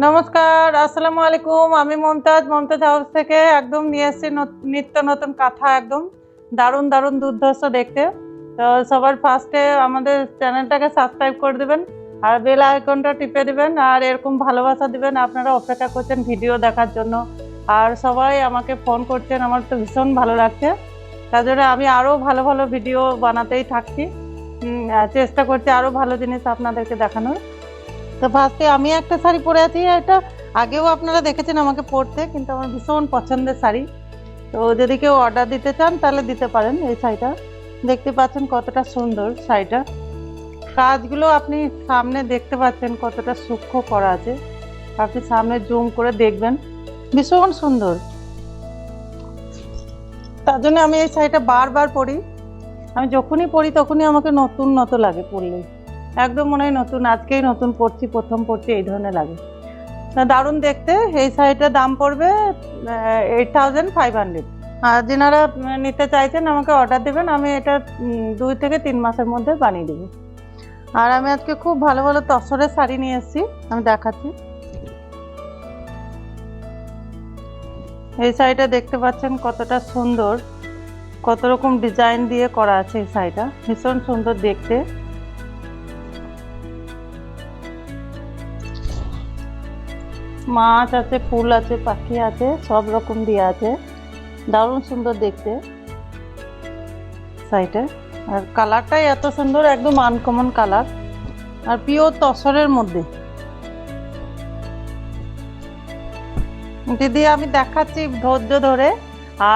নমস্কার, আসসালামু আলাইকুম। আমি মমতাজ মমতাজ হাউস থেকে একদম নিয়ে এসেছি নত- নিত্য নতুন কাঁথা, একদম দারুণ দারুণ দুর্ধর্ষ দেখতে। তো সবার ফার্স্টে আমাদের চ্যানেলটাকে সাবস্ক্রাইব করে দেবেন, আর বেল আইকনটা টিপে দেবেন, আর এরকম ভালোবাসা দিবেন, আপনারা অপেক্ষা করছেন ভিডিও দেখার জন্য। আর সবাই আমাকে ফোন করছেন, আমার তো ভীষণ ভালো লাগছে। তার জন্য আমি আরও ভালো ভালো ভিডিও বানাতেই থাকছি। চেষ্টা করছি আরও ভালো জিনিস আপনাদেরকে দেখানোর। তো ফার্স্টে আমি একটা শাড়ি পরে আছি, এটা আগেও আপনারা দেখেছেন আমাকে পরতে, কিন্তু আমার ভীষণ পছন্দের শাড়ি। তো যদি কেউ অর্ডার দিতে চান, তাহলে দিতে পারেন এই শাড়িটা। দেখতে পাচ্ছেন কতটা সুন্দর শাড়িটা। কাজগুলো আপনি সামনে দেখতে পাচ্ছেন কতটা সূক্ষ্ম করা আছে। আপনি সামনে জুম করে দেখবেন, ভীষণ সুন্দর। তার জন্য আমি এই শাড়িটা বারবার পরি। আমি যখনই পরি, তখনই আমাকে নতুন নতুন লাগে পরলেই একদম মনে হয় নতুন, আজকেই নতুন পড়ছি, প্রথম পড়ছি, এই ধরনের লাগে। দারুণ দেখতে, এই শাড়িটার দাম পড়বে এইট থাউজেন্ড ফাইভ হান্ড্রেড আর যেনারা নিতে চাইছেন, আমাকে অর্ডার দেবেন, আমি এটা দুই থেকে তিন মাসের মধ্যে বানিয়ে দেবো। আর আমি আজকে খুব ভালো ভালো তসরের শাড়ি নিয়ে এসেছি, আমি দেখাচ্ছি। এই শাড়িটা দেখতে পাচ্ছেন কতটা সুন্দর, কত রকম ডিজাইন দিয়ে করা আছে এই শাড়িটা। ভীষণ সুন্দর দেখতে। মাছ আছে, ফুল আছে, পাখি আছে, সব রকম দিয়ে আছে। দারুণ সুন্দর দেখতে সাইডে আর কালারটাই এত সুন্দর, একদম আনকমন কালার আর পিওর তসরের মধ্যে। দিদি, আমি দেখাচ্ছি ধৈর্য ধরে,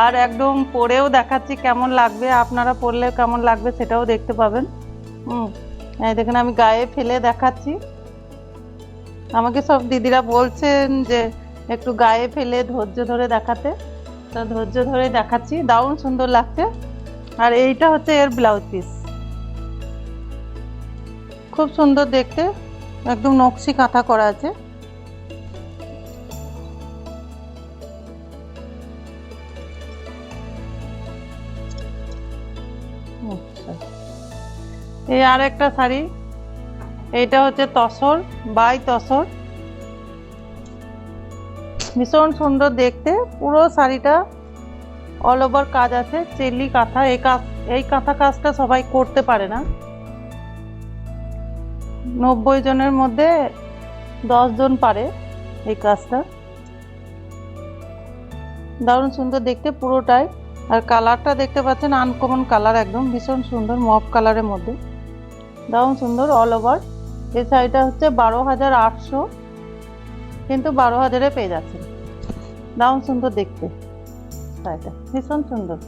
আর একদম পরেও দেখাচ্ছি কেমন লাগবে, আপনারা পরলে কেমন লাগবে সেটাও দেখতে পাবেন। হুম দেখুন, আমি গায়ে ফেলে দেখাচ্ছি। আমাকে সব দিদিরা বলছেন যে একটু গায়ে ফেলে ধৈর্য ধরে দেখাতে। তো ধৈর্য ধরে দেখাচ্ছি, দারুণ সুন্দর লাগছে। আর এইটা হচ্ছে এর ব্লাউজ পিস খুব সুন্দর দেখতে, একদম নকশি কাঁথা করা আছে। আচ্ছা। এই আর একটা শাড়ি এইটা হচ্ছে তসর, বাই তসর। ভীষণ সুন্দর দেখতে। পুরো শাড়িটা অল ওভার কাজ আছে, চেলি কাঁথা, এই কাজ এই কাঁথা কাজটা সবাই করতে পারে না। নব্বই জনের মধ্যে জন পারে এই কাজটা। দারুণ সুন্দর দেখতে পুরোটাই। আর কালারটা দেখতে পাচ্ছেন আনকমন কালার একদম, ভীষণ সুন্দর মফ কালারের মধ্যে। দারুণ সুন্দর অল ওভার এই শাড়িটা হচ্ছে বারো হাজার আটশো, কিন্তু বারো হাজারে পেয়ে যাচ্ছেন। দারুণ সুন্দর দেখতে শাড়িটা ভীষণ সুন্দর।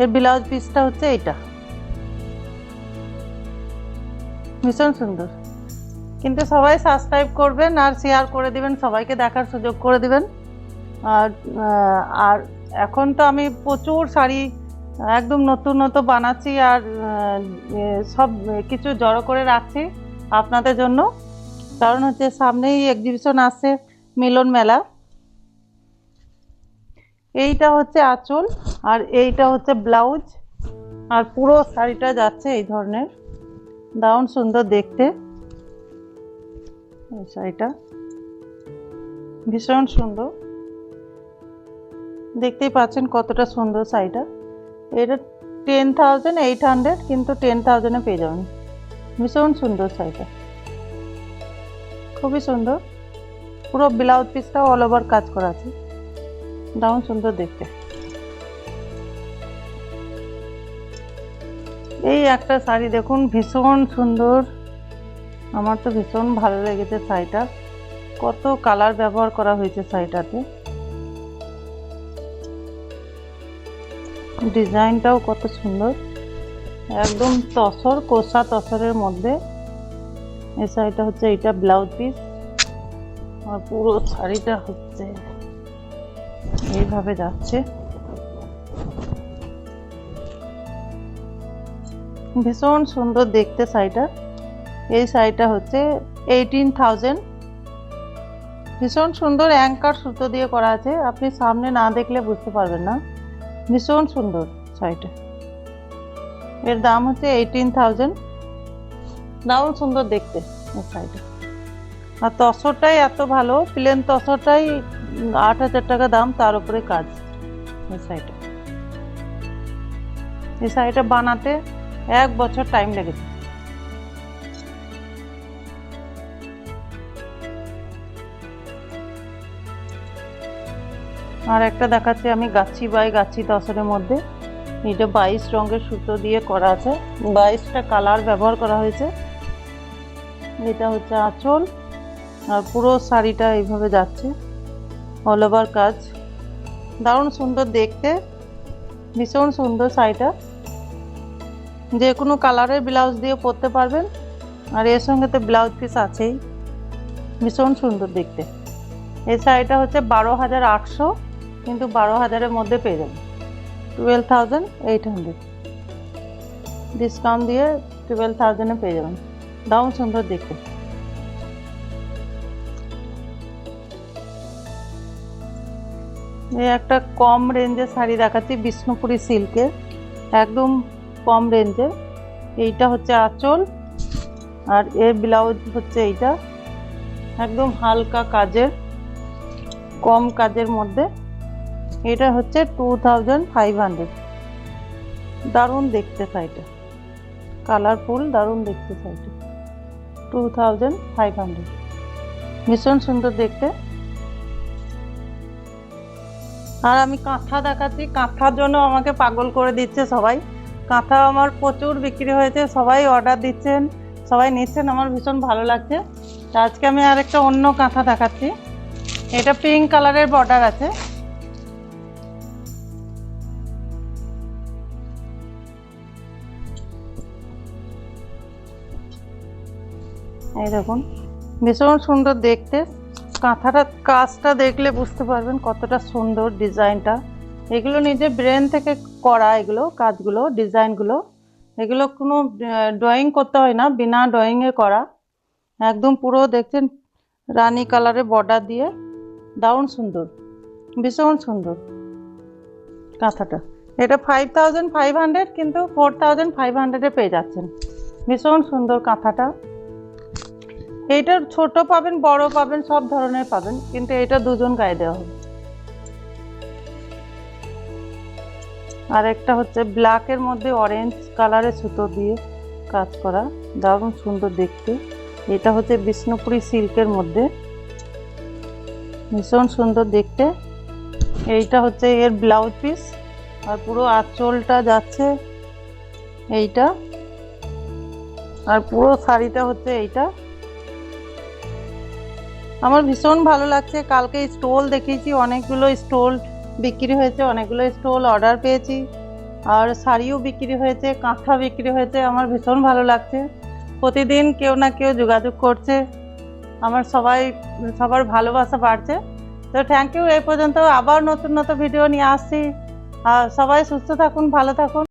এর ব্লাউজ পিসটা হচ্ছে এইটা। ভীষণ সুন্দর। কিন্তু সবাই সাবস্ক্রাইব করবেন আর শেয়ার করে দিবেন, সবাইকে দেখার সুযোগ করে দিবেন। আর আর এখন তো আমি প্রচুর শাড়ি একদম নতুন নতুন বানাচ্ছি আর সব কিছু জড়ো করে রাখছি। আপনাদের জন্য। কারণ হচ্ছে সামনেই এক্সিবিশন আসছে মিলন মেলা। এইটা হচ্ছে আঁচল, আর এইটা হচ্ছে ব্লাউজ আর পুরো শাড়িটা যাচ্ছে এই ধরনের। দারুণ সুন্দর দেখতে এই শাড়িটা। ভীষণ সুন্দর। দেখতেই পাচ্ছেন কতটা সুন্দর শাড়িটা। এটা টেন থাউজেন্ড এইট হান্ড্রেড কিন্তু টেন থাউজেন্ডে পেয়ে যাবেন। ভীষণ সুন্দর শাড়িটা খুবই সুন্দর। পুরো ব্লাউজ পিসটাও অল ওভার কাজ করা আছে। দারুণ সুন্দর দেখতে। এই একটা শাড়ি দেখুন, ভীষণ সুন্দর। আমার তো ভীষণ ভালো লেগেছে শাড়িটা। কত কালার ব্যবহার করা হয়েছে শাড়িটাতে। ডিজাইনটাও কত সুন্দর। একদম তসর, কোষা তসরের মধ্যে। এই শাড়িটা হচ্ছে, এইটা ব্লাউজ পিস আর পুরো শাড়িটা হচ্ছে, এইভাবে যাচ্ছে। ভীষণ সুন্দর দেখতে শাড়িটা। এই শাড়িটা হচ্ছে এইটিন থাউজেন্ড ভীষণ সুন্দর অ্যাঙ্কার সুতো দিয়ে করা আছে। আপনি সামনে না দেখলে বুঝতে পারবেন না। ভীষণ সুন্দর শাড়িটা। এর দাম হচ্ছে এইটিন থাউজেন্ড দারুণ সুন্দর দেখতে আর তসরটাই এত ভালো প্লেন তসরটাই আট হাজার টাকা দাম, তার উপরে কাজ এই শাড়িটা। এই শাড়িটা বানাতে এক বছর টাইম লেগেছে। আর একটা দেখাচ্ছি আমি গাছি বাই গাছি তসরের মধ্যে। এটা বাইশ রঙের সুতো দিয়ে করা আছে। বাইশটা কালার ব্যবহার করা হয়েছে। এটা হচ্ছে আঁচল। আর পুরো শাড়িটা এইভাবে যাচ্ছে। অল ওভার কাজ। দারুণ সুন্দর দেখতে। ভীষণ সুন্দর শাড়িটা। যে কোনো কালারের ব্লাউজ দিয়ে পরতে পারবেন। আর এর সঙ্গে তো ব্লাউজ পিস আছেই। ভীষণ সুন্দর দেখতে। এই শাড়িটা হচ্ছে বারো হাজার আটশো। কিন্তু বারো হাজারের মধ্যে পেয়ে যাবেন। Twelve thousand eight hundred discount দিয়ে টুয়েলভ থাউজেন্ডে পেয়ে যাবেন। দারুণ সুন্দর দেখতে। একটা কম রেঞ্জের শাড়ি দেখাচ্ছি, বিষ্ণুপুরি সিল্কের একদম কম রেঞ্জের এইটা হচ্ছে আঁচল, আর এর ব্লাউজ হচ্ছে এইটা। একদম হালকা কাজের, কম কাজের মধ্যে। এটা হচ্ছে টু থাউজেন্ড ফাইভ হান্ড্রেড দারুণ দেখতে শাড়িটা কালারফুল দারুণ দেখতে শাড়িটা টু থাউজেন্ড ফাইভ হান্ড্রেড ভীষণ সুন্দর দেখতে। আর আমি কাঁথা দেখাচ্ছি। কাঁথার জন্য আমাকে পাগল করে দিচ্ছে সবাই। কাঁথা আমার প্রচুর বিক্রি হয়েছে। সবাই অর্ডার দিচ্ছেন। সবাই নিচ্ছেন। আমার ভীষণ ভালো লাগছে। আজকে আমি আর একটা অন্য কাঁথা দেখাচ্ছি। এটা পিঙ্ক কালারের বর্ডার আছে। এই দেখুন, ভীষণ সুন্দর দেখতে। কাঁথাটা, কাজটা দেখলে বুঝতে পারবেন কতটা সুন্দর ডিজাইনটা। এগুলো নিজে ব্রেন থেকে করা এগুলো কাজগুলো, ডিজাইনগুলো। এগুলো কোনো ড্রয়িং করতে হয় না, বিনা ড্রয়িংয়ে করা। একদম পুরো দেখছেন, রানী কালারের বর্ডার দিয়ে। দারুণ সুন্দর, ভীষণ সুন্দর কাঁথাটা। এটা ফাইভ থাউজেন্ড ফাইভ হান্ড্রেড কিন্তু ফোর থাউজেন্ড ফাইভ হান্ড্রেডে পেয়ে যাচ্ছেন। ভীষণ সুন্দর কাঁথাটা। এইটার ছোট পাবেন, বড় পাবেন, সব ধরনের পাবেন, কিন্তু এটা দুজন গায়ে দেওয়া হবে। আর একটা হচ্ছে ব্ল্যাকের মধ্যে অরেঞ্জ কালারের সুতো দিয়ে কাজ করা, দারুণ সুন্দর দেখতে। এটা হচ্ছে বিষ্ণুপুরি সিল্কের মধ্যে। ভীষণ সুন্দর দেখতে। এইটা হচ্ছে এর ব্লাউজ পিস আর পুরো আঁচলটা যাচ্ছে এইটা। আর পুরো শাড়িটা হচ্ছে এইটা। আমার ভীষণ ভালো লাগছে। কালকে স্টল দেখিয়েছি, অনেকগুলো স্টল বিক্রি হয়েছে, অনেকগুলো স্টল অর্ডার পেয়েছি। আর শাড়িও বিক্রি হয়েছে, কাঁথা বিক্রি হয়েছে, আমার ভীষণ ভালো লাগছে। প্রতিদিন কেউ না কেউ যোগাযোগ করছে। আমার সবাই, সবার ভালোবাসা বাড়ছে। তো থ্যাংক ইউ এই পর্যন্ত আবার নতুন নতুন ভিডিও নিয়ে আসছি। আর সবাই সুস্থ থাকুন, ভালো থাকুন।